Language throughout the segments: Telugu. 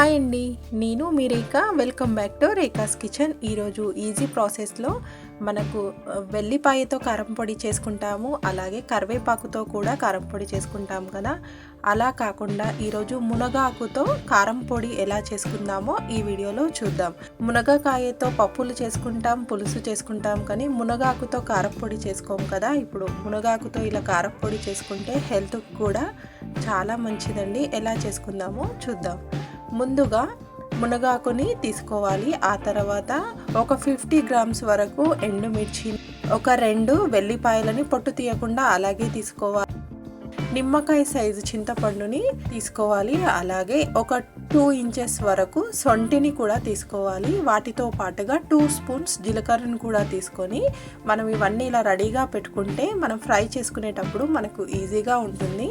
హాయ్ అండి. నేను మీ Rekha. Welcome back to Rekha's kitchen. ఈరోజు ఈజీ ప్రాసెస్లో మనకు వెల్లిపాయతో కారం పొడి చేసుకుంటాము. అలాగే కరివేపాకుతో కూడా కారం పొడి చేసుకుంటాం కదా. అలా కాకుండా ఈరోజు మునగాకుతో కారం పొడి ఎలా చేసుకుందామో ఈ వీడియోలో చూద్దాం. మునగకాయతో పప్పులు చేసుకుంటాం పులుసు చేసుకుంటాం కానీ మునగాకుతో కారపొడి చేసుకోము కదా. ఇప్పుడు మునగాకుతో ఇలా కారపొడి చేసుకుంటే హెల్త్కి కూడా చాలా మంచిదండి. ఎలా చేసుకుందామో చూద్దాం. ముందుగా మునగాకుని తీసుకోవాలి. ఆ తర్వాత ఒక ఫిఫ్టీ గ్రామ్స్ వరకు ఎండుమిర్చి ఒక రెండు వెల్లిపాయలని పొట్టు తీయకుండా అలాగే తీసుకోవాలి. నిమ్మకాయ సైజు చింతపండుని తీసుకోవాలి. అలాగే ఒక టూ ఇంచెస్ వరకు సొంటిని కూడా తీసుకోవాలి. వాటితో పాటుగా టూ స్పూన్స్ జీలకర్రను కూడా తీసుకొని మనం ఇవన్నీ ఇలా రెడీగా పెట్టుకుంటే మనం ఫ్రై చేసుకునేటప్పుడు మనకు ఈజీగా ఉంటుంది.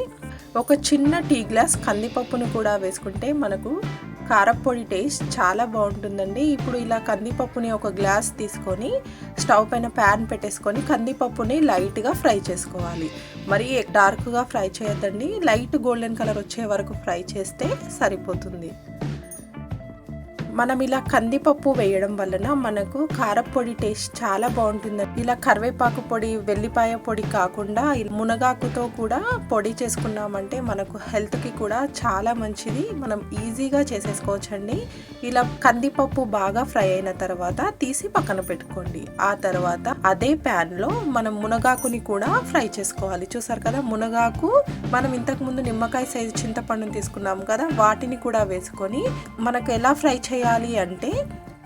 ఒక చిన్న టీ గ్లాస్ కందిపప్పును కూడా వేసుకుంటే మనకు కారపొడి టేస్ట్ చాలా బాగుంటుందండి. ఇప్పుడు ఇలా కందిపప్పుని ఒక గ్లాస్ తీసుకొని స్టవ్ పైన ప్యాన్ పెట్టేసుకొని కందిపప్పుని లైట్గా ఫ్రై చేసుకోవాలి. మరి డార్క్గా ఫ్రై చేయొద్దండి. లైట్ గోల్డెన్ కలర్ వచ్చే వరకు ఫ్రై చేస్తే సరిపోతుంది. మనం ఇలా కందిపప్పు వేయడం వలన మనకు కారపొడి టేస్ట్ చాలా బాగుంటుంది. ఇలా కరివేపాకు పొడి వెల్లిపాయ పొడి కాకుండా మునగాకుతో కూడా పొడి చేసుకున్నామంటే మనకు హెల్త్కి కూడా చాలా మంచిది. మనం ఈజీగా చేసేసుకోవచ్చండి. ఇలా కందిపప్పు బాగా ఫ్రై అయిన తర్వాత తీసి పక్కన పెట్టుకోండి. ఆ తర్వాత అదే ప్యాన్లో మనం మునగాకుని కూడా ఫ్రై చేసుకోవాలి. చూసారు కదా మునగాకు మనం ఇంతకుముందు నిమ్మకాయ సైజు చింతపండుని తీసుకున్నాం కదా వాటిని కూడా వేసుకొని మనకు ఎలా ఫ్రై చేయాలి అంటే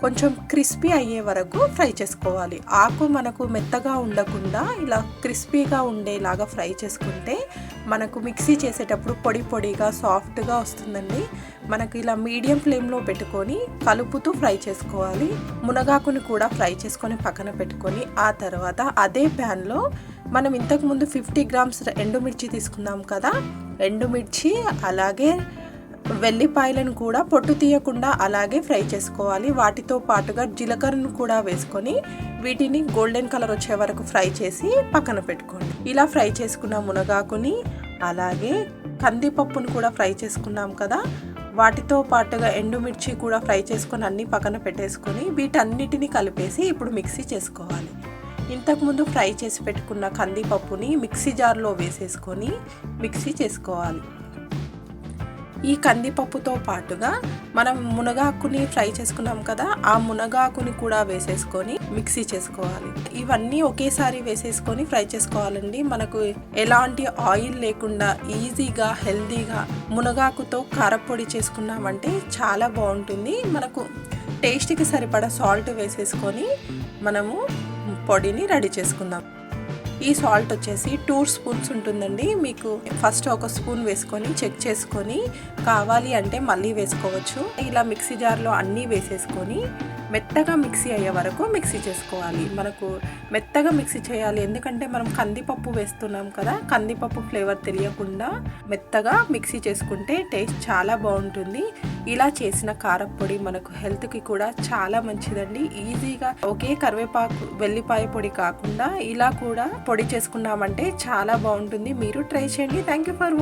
కొంచెం క్రిస్పీ అయ్యే వరకు ఫ్రై చేసుకోవాలి. ఆకు మనకు మెత్తగా ఉండకుండా ఇలా క్రిస్పీగా ఉండేలాగా ఫ్రై చేసుకుంటే మనకు మిక్సీ చేసేటప్పుడు పొడి పొడిగా సాఫ్ట్గా వస్తుందండి. మనకు ఇలా మీడియం ఫ్లేమ్లో పెట్టుకొని కలుపుతూ ఫ్రై చేసుకోవాలి. మునగాకుని కూడా ఫ్రై చేసుకొని పక్కన పెట్టుకొని ఆ తర్వాత అదే ప్యాన్లో మనం ఇంతకుముందు ఫిఫ్టీ గ్రామ్స్ ఎండుమిర్చి తీసుకున్నాం కదా ఎండుమిర్చి అలాగే వెల్లిపాయలను కూడా పొట్టు తీయకుండా అలాగే ఫ్రై చేసుకోవాలి. వాటితో పాటుగా జీలకర్రను కూడా వేసుకొని వీటిని గోల్డెన్ కలర్ వచ్చే వరకు ఫ్రై చేసి పక్కన పెట్టుకోండి. ఇలా ఫ్రై చేసుకున్న మునగాకుని అలాగే కందిపప్పును కూడా ఫ్రై చేసుకున్నాం కదా వాటితో పాటుగా ఎండుమిర్చి కూడా ఫ్రై చేసుకొని అన్ని పక్కన పెట్టేసుకొని వీటన్నిటిని కలిపేసి ఇప్పుడు మిక్సీ చేసుకోవాలి. ఇంతకుముందు ఫ్రై చేసి పెట్టుకున్న కందిపప్పుని మిక్సీ జార్లో వేసేసుకొని మిక్సీ చేసుకోవాలి. ఈ కందిపప్పుతో పాటుగా మనం మునగాకుని ఫ్రై చేసుకున్నాం కదా ఆ మునగాకుని కూడా వేసేసుకొని మిక్సీ చేసుకోవాలి. ఇవన్నీ ఒకేసారి వేసేసుకొని ఫ్రై చేసుకోవాలండి. మనకు ఎలాంటి ఆయిల్ లేకుండా ఈజీగా హెల్తీగా మునగాకుతో కారపొడి చేసుకున్నామంటే చాలా బాగుంటుంది. మనకు టేస్ట్కి సరిపడా సాల్ట్ వేసేసుకొని మనము పొడిని రెడీ చేసుకుందాం. ఈ సాల్ట్ వచ్చేసి టూ స్పూన్స్ ఉంటుందండి. మీకు ఫస్ట్ ఒక స్పూన్ వేసుకొని చెక్ చేసుకొని కావాలి అంటే మళ్ళీ వేసుకోవచ్చు. ఇలా మిక్సీ జార్లో అన్నీ వేసేసుకొని మెత్తగా మిక్సీ అయ్యే వరకు మిక్సీ చేసుకోవాలి. మనకు మెత్తగా మిక్సీ చేయాలి. ఎందుకంటే మనం కందిపప్పు వేస్తున్నాం కదా కందిపప్పు ఫ్లేవర్ తెలియకుండా మెత్తగా మిక్సీ చేసుకుంటే టేస్ట్ చాలా బాగుంటుంది. ఇలా చేసిన కారపొడి మనకు హెల్త్కి కూడా చాలా మంచిదండి. ఈజీగా ఒకే కరివేపాకు వెల్లిపాయ పొడి కాకుండా ఇలా కూడా పొడి చేసుకున్నామంటే చాలా బాగుంటుంది. మీరు ట్రై చేయండి. Thank you for